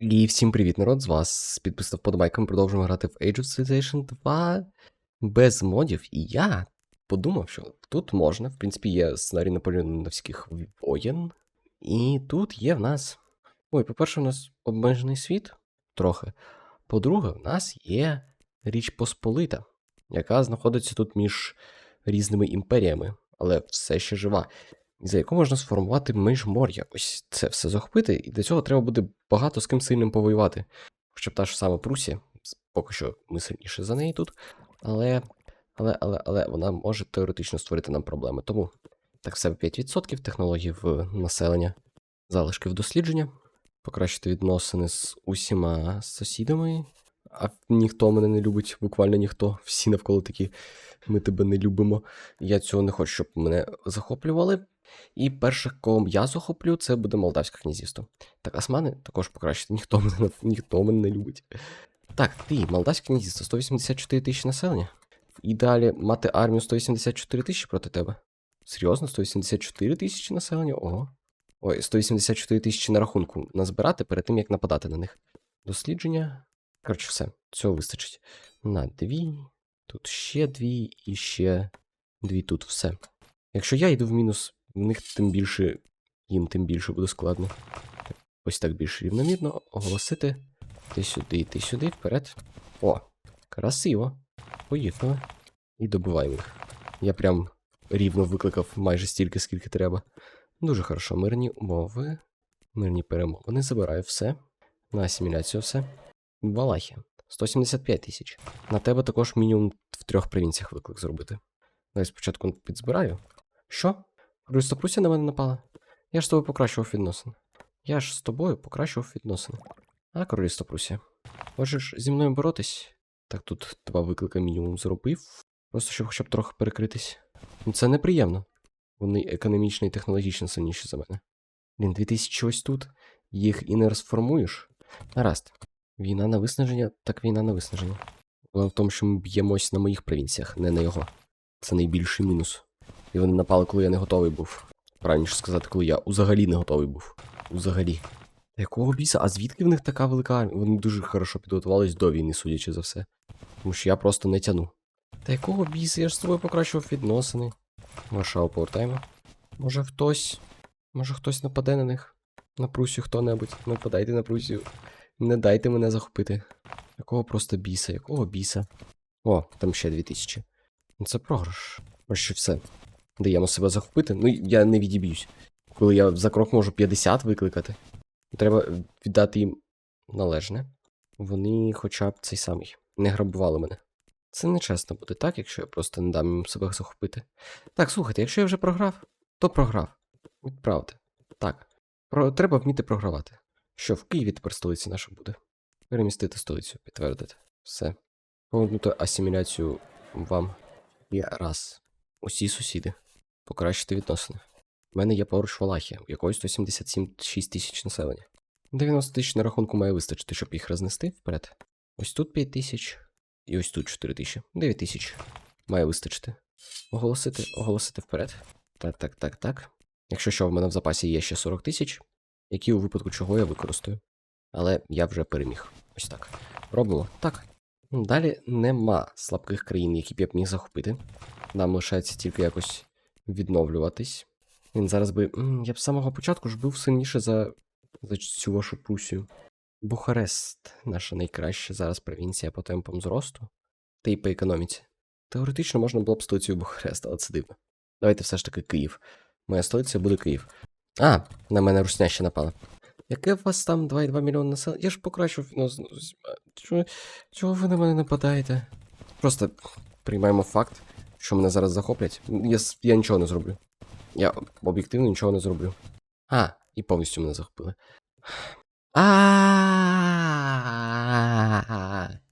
І всім привіт, народ! З вас підпис та вподобайка. Ми продовжуємо грати в Age of Civilization 2 без модів. І я подумав, що тут можна. В принципі, є сценарій наполеоновських воєн. І тут є в нас. Ой, по-перше, у нас обмежений світ трохи. По-друге, в нас є Річ Посполита, яка знаходиться тут між різними імперіями, але все ще жива за яку можна сформувати міжмор'я. Ось це все захопити, і для цього треба буде багато з ким сильним повоювати. Хоча б та ж сама Прусія, поки що ми сильніше за неї тут, але, але, але, але вона може теоретично створити нам проблеми. Тому так себе 5% технологій в населення, залишки в дослідження, покращити відносини з усіма сусідами. А ніхто мене не любить, буквально ніхто. Всі навколо такі, ми тебе не любимо. Я цього не хочу, щоб мене захоплювали. І перших, кого я захоплю, це буде Молдавське князівство. Так, османи також покращити. Ніхто мене, не- ніхто мене не любить. Так, ти, Молдавське князівство, 184 тисячі населення. В ідеалі мати армію 184 тисячі проти тебе. Серйозно, 184 тисячі населення? Ого. Ой, 184 тисячі на рахунку назбирати перед тим, як нападати на них. Дослідження. Коротше, все, цього вистачить. На дві, тут ще дві і ще дві тут все. Якщо я йду в мінус, в них тим більше, їм тим більше буде складно. Ось так більш рівномірно оголосити. Ти сюди, ти сюди, вперед. О, красиво. Поїхали. І добиваємо їх. Я прям рівно викликав майже стільки, скільки треба. Дуже хорошо. Мирні умови. Мирні перемовини. Забираю все. На асиміляцію все. Валахи. 175 тисяч. На тебе також мінімум в трьох провінціях виклик зробити. Давай спочатку підзбираю. Що? Королівство Прусія на мене напала? Я ж з тобою покращував відносини. Я ж з тобою покращував відносини. А, королівство Прусія. Хочеш зі мною боротись? Так тут два виклика мінімум зробив. Просто щоб хоча б трохи перекритись. Ну це неприємно. Вони економічно і технологічно сильніші за мене. Блін, 2000 ось тут. Їх і не розформуєш. Гаразд. Війна на виснаження, так війна на виснаження. Головне в тому, що ми б'ємось на моїх провінціях, не на його. Це найбільший мінус. І вони напали, коли я не готовий був. Правильніше сказати, коли я взагалі не готовий був. Взагалі. Якого біса? А звідки в них така велика армія? Вони дуже хорошо підготувались до війни, судячи за все. Тому що я просто не тяну. Та якого біса? Я ж з тобою покращував відносини. Варшаву повертаємо. Може хтось. Може хтось нападе на них? На Прусію хто-небудь. Нападайте на Прусію. Не дайте мене захопити. Якого просто біса? Якого біса? О, там ще 2000. Ну це програш. Ось що все. Даємо себе захопити. Ну, я не відіб'юсь. Коли я за крок можу 50 викликати. Треба віддати їм належне. Вони хоча б цей самий не грабували мене. Це нечесно буде так, якщо я просто не дам їм себе захопити. Так, слухайте, якщо я вже програв, то програв. Відправте. Так. Про... Треба вміти програвати. Що в Києві тепер столиця наша буде. Перемістити столицю, підтвердити. Все. Повернути асиміляцію вам. І раз. Усі сусіди. Покращити відносини. У мене є поруч Валахія, якої 177 6 тисяч населення. 90 тисяч на рахунку має вистачити, щоб їх рознести вперед. Ось тут 5 тисяч. І ось тут 4 тисячі. 9 тисяч. Має вистачити. Оголосити, оголосити вперед. Так, так, так, так. Якщо що, в мене в запасі є ще 40 тисяч, які у випадку чого я використаю. Але я вже переміг. Ось так. Робимо. Так. Далі нема слабких країн, які б я б міг захопити. Нам лишається тільки якось відновлюватись. Він зараз би. Я б з самого початку ж був сильніше за, за цю вашу Прусію. Бухарест, наша найкраща зараз провінція по темпам зросту, та й по економіці. Теоретично можна було б столицею Бухарест, але це дивно. Давайте все ж таки Київ. Моя столиця буде Київ. А, на мене русня ще напала. Яке у вас там 2,2 мільйони населення? Я ж покращив. Ну, чого ви на мене нападаєте? Просто приймаємо факт, що мене зараз захоплять. Я, я нічого не зроблю. Я об'єктивно нічого не зроблю. А, і повністю мене захопили. А.